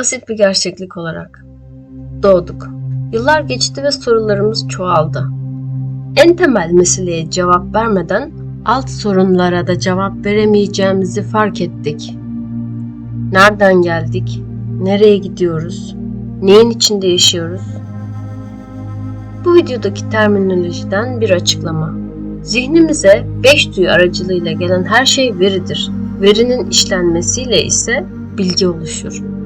Basit bir gerçeklik olarak. Doğduk. Yıllar geçti ve sorularımız çoğaldı. En temel meseleye cevap vermeden alt sorunlara da cevap veremeyeceğimizi fark ettik. Nereden geldik? Nereye gidiyoruz? Neyin içinde yaşıyoruz? Bu videodaki terminolojiden bir açıklama. Zihnimize beş duyu aracılığıyla gelen her şey veridir. Verinin işlenmesiyle ise bilgi oluşur.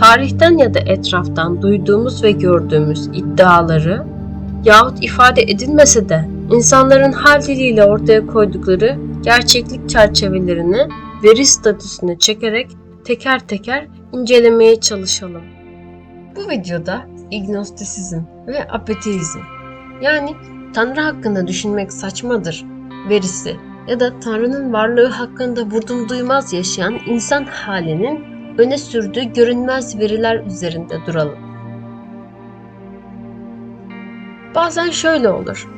Tarihten ya da etraftan duyduğumuz ve gördüğümüz iddiaları yahut ifade edilmese de insanların hal diliyle ortaya koydukları gerçeklik çerçevelerini veri statüsüne çekerek teker teker incelemeye çalışalım. Bu videoda ignostisizm ve apeteizm yani Tanrı hakkında düşünmek saçmadır verisi ya da Tanrı'nın varlığı hakkında vurdum duymaz yaşayan insan halinin öne sürdüğü görünmez veriler üzerinde duralım. Bazen şöyle olur.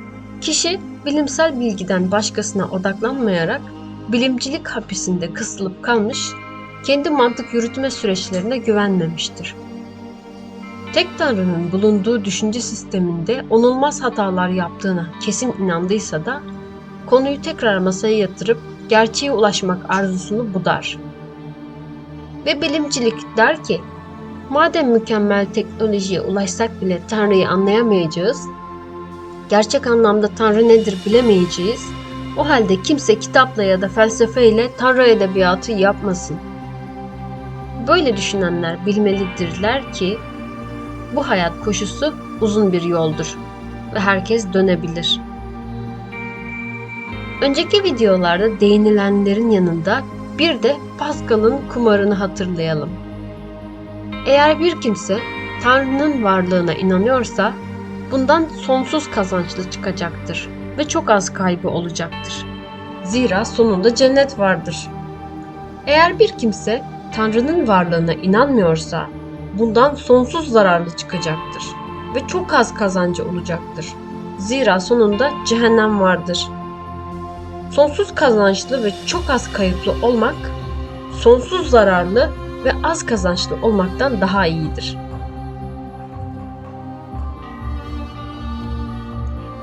Kişi bilimsel bilgiden başkasına odaklanmayarak bilimcilik hapisinde kısılıp kalmış, kendi mantık yürütme süreçlerine güvenmemiştir. Tek Tanrı'nın bulunduğu düşünce sisteminde onulmaz hatalar yaptığına kesin inandıysa da konuyu tekrar masaya yatırıp gerçeğe ulaşmak arzusunu budar. Ve bilimcilik der ki, madem mükemmel teknolojiye ulaşsak bile Tanrı'yı anlayamayacağız, gerçek anlamda Tanrı nedir bilemeyeceğiz, o halde kimse kitapla ya da felsefeyle Tanrı edebiyatı yapmasın. Böyle düşünenler bilmelidirler ki bu hayat koşusu uzun bir yoldur ve herkes dönebilir. Önceki videolarda değinilenlerin yanında bir de Pascal'ın kumarını hatırlayalım. Eğer bir kimse Tanrı'nın varlığına inanıyorsa bundan sonsuz kazançlı çıkacaktır ve çok az kaybı olacaktır. Zira sonunda cennet vardır. Eğer bir kimse Tanrı'nın varlığına inanmıyorsa bundan sonsuz zararlı çıkacaktır ve çok az kazancı olacaktır. Zira sonunda cehennem vardır. Sonsuz kazançlı ve çok az kayıplı olmak, sonsuz zararlı ve az kazançlı olmaktan daha iyidir.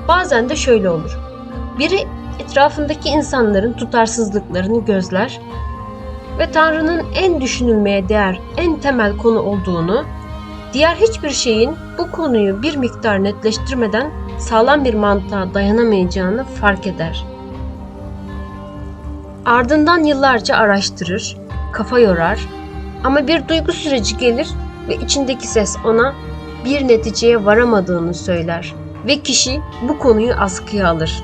Bazen de şöyle olur. Biri etrafındaki insanların tutarsızlıklarını gözler ve Tanrı'nın en düşünülmeye değer, en temel konu olduğunu, diğer hiçbir şeyin bu konuyu bir miktar netleştirmeden sağlam bir mantığa dayanamayacağını fark eder. Ardından yıllarca araştırır, kafa yorar ama bir duygu süreci gelir ve içindeki ses ona bir neticeye varamadığını söyler ve kişi bu konuyu askıya alır.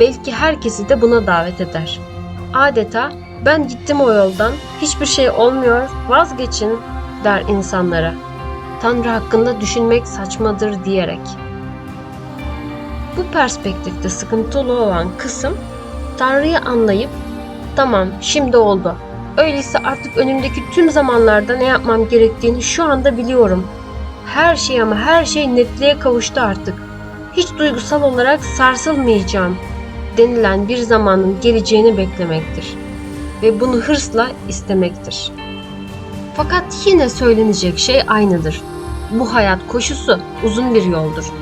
Belki herkesi de buna davet eder. Adeta ben gittim o yoldan, hiçbir şey olmuyor, vazgeçin der insanlara. Tanrı hakkında düşünmek saçmadır diyerek. Bu perspektifte sıkıntılı olan kısım Tanrı'yı anlayıp tamam şimdi oldu. Öyleyse artık önümdeki tüm zamanlarda ne yapmam gerektiğini şu anda biliyorum. Her şey ama her şey netliğe kavuştu artık. Hiç duygusal olarak sarsılmayacağım denilen bir zamanın geleceğini beklemektir ve bunu hırsla istemektir. Fakat yine söylenecek şey aynıdır. Bu hayat koşusu uzun bir yoldur.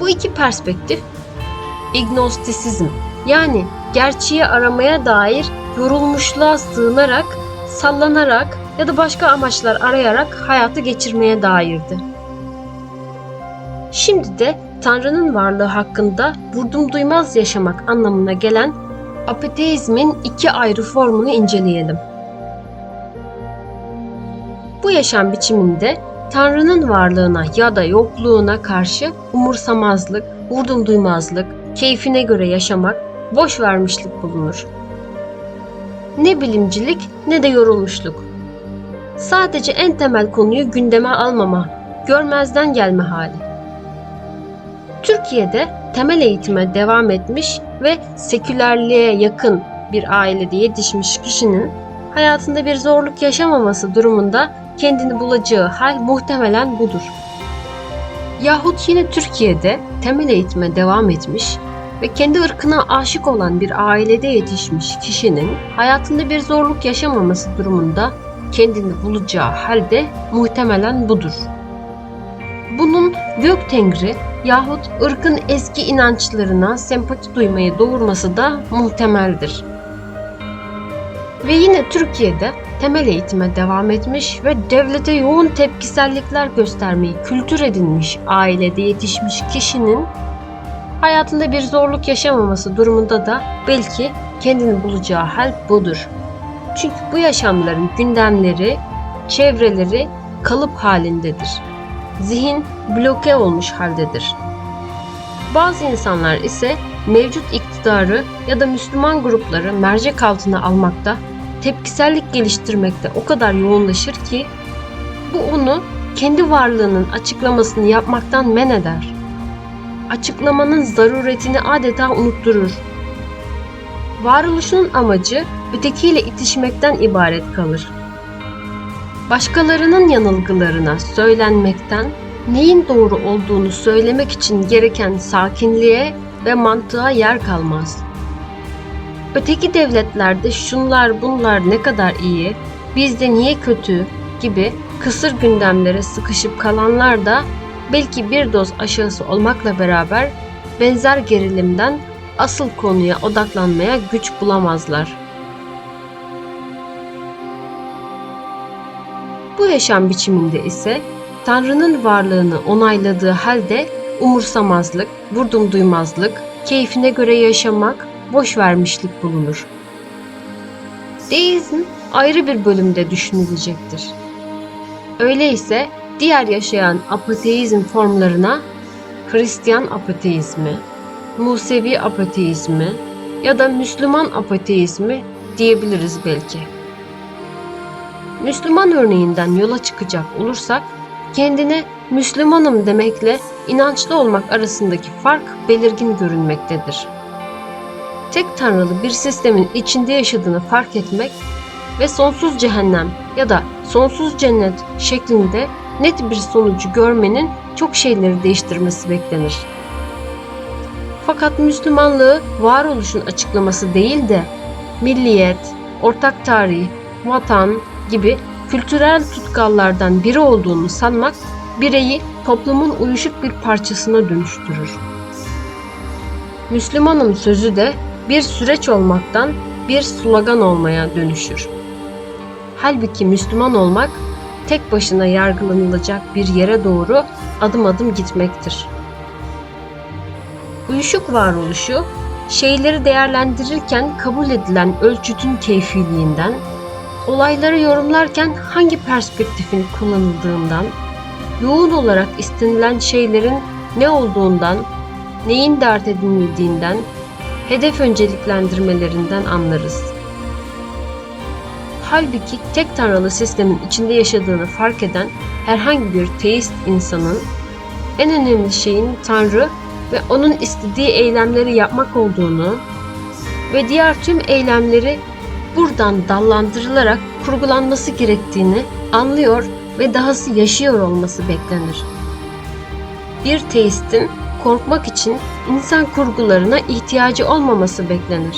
Bu iki perspektif ignostisizm yani gerçeği aramaya dair yorulmuşluğa sığınarak, sallanarak ya da başka amaçlar arayarak hayatı geçirmeye dairdi. Şimdi de Tanrı'nın varlığı hakkında vurdum duymaz yaşamak anlamına gelen apeteizmin iki ayrı formunu inceleyelim. Bu yaşam biçiminde Tanrı'nın varlığına ya da yokluğuna karşı umursamazlık, vurdum duymazlık, keyfine göre yaşamak, boş vermişlik bulunur. Ne bilimcilik ne de yorulmuşluk. Sadece en temel konuyu gündeme almama, görmezden gelme hali. Türkiye'de temel eğitime devam etmiş ve sekülerliğe yakın bir ailede yetişmiş kişinin hayatında bir zorluk yaşamaması durumunda kendini bulacağı hal muhtemelen budur. Yahut yine Türkiye'de temel eğitime devam etmiş ve kendi ırkına aşık olan bir ailede yetişmiş kişinin hayatında bir zorluk yaşamaması durumunda kendini bulacağı halde muhtemelen budur. Bunun gök tengri yahut ırkın eski inançlarına sempati duymayı doğurması da muhtemeldir. Ve yine Türkiye'de temel eğitime devam etmiş ve devlete yoğun tepkisellikler göstermeyi kültür edinmiş ailede yetişmiş kişinin hayatında bir zorluk yaşamaması durumunda da belki kendini bulacağı hal budur. Çünkü bu yaşamların gündemleri, çevreleri kalıp halindedir. Zihin bloke olmuş haldedir. Bazı insanlar ise mevcut iktidarı ya da Müslüman grupları mercek altına almakta, tepkisellik geliştirmekte o kadar yoğunlaşır ki bu onu kendi varlığının açıklamasını yapmaktan men eder. Açıklamanın zaruretini adeta unutturur. Varoluşunun amacı ötekiyle itişmekten ibaret kalır. Başkalarının yanılgılarına söylenmekten, neyin doğru olduğunu söylemek için gereken sakinliğe ve mantığa yer kalmaz. Öteki devletlerde şunlar bunlar ne kadar iyi, bizde niye kötü gibi kısır gündemlere sıkışıp kalanlar da belki bir doz aşağısı olmakla beraber benzer gerilimden asıl konuya odaklanmaya güç bulamazlar. Bu yaşam biçiminde ise Tanrı'nın varlığını onayladığı halde umursamazlık, vurdum duymazlık, keyfine göre yaşamak, boş vermişlik bulunur. Deizm ayrı bir bölümde düşünülecektir. Öyleyse diğer yaşayan apateizm formlarına Hristiyan apateizmi, Musevi apateizmi ya da Müslüman apateizmi diyebiliriz belki. Müslüman örneğinden yola çıkacak olursak, kendine Müslümanım demekle inançlı olmak arasındaki fark belirgin görünmektedir. Tek tanrılı bir sistemin içinde yaşadığını fark etmek ve sonsuz cehennem ya da sonsuz cennet şeklinde net bir sonucu görmenin çok şeyleri değiştirmesi beklenir. Fakat Müslümanlığı varoluşun açıklaması değil de milliyet, ortak tarih, vatan gibi kültürel tutkallardan biri olduğunu sanmak bireyi toplumun uyuşuk bir parçasına dönüştürür. Müslümanım sözü de bir süreç olmaktan bir slogan olmaya dönüşür. Halbuki Müslüman olmak tek başına yargılanılacak bir yere doğru adım adım gitmektir. Uyuşuk varoluşu, şeyleri değerlendirirken kabul edilen ölçütün keyfiliğinden, olayları yorumlarken hangi perspektifin kullanıldığından, yoğun olarak istenilen şeylerin ne olduğundan, neyin dert edinildiğinden, hedef önceliklendirmelerinden anlarız. Halbuki tek tanrılı sistemin içinde yaşadığını fark eden herhangi bir teist insanın en önemli şeyin Tanrı ve onun istediği eylemleri yapmak olduğunu ve diğer tüm eylemleri buradan dallandırılarak kurgulanması gerektiğini anlıyor ve dahası yaşıyor olması beklenir. Bir teistin korkmak için insan kurgularına ihtiyacı olmaması beklenir.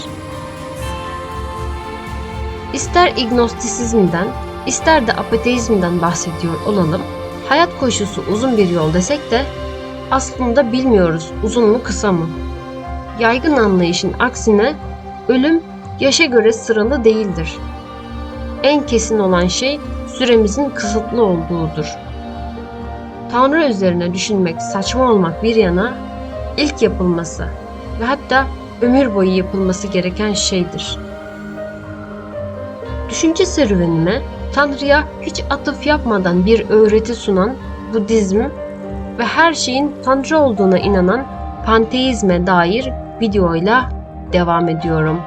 İster ignostisizmden, ister de apateizmden bahsediyor olalım, hayat koşusu uzun bir yol desek de aslında bilmiyoruz uzun mu kısa mı. Yaygın anlayışın aksine ölüm yaşa göre sıralı değildir. En kesin olan şey süremizin kısıtlı olduğudur. Tanrı üzerine düşünmek saçma olmak bir yana ilk yapılması ve hatta ömür boyu yapılması gereken şeydir. Düşünce serüvenine Tanrı'ya hiç atıf yapmadan bir öğreti sunan Budizm ve her şeyin Tanrı olduğuna inanan panteizme dair videoyla devam ediyorum.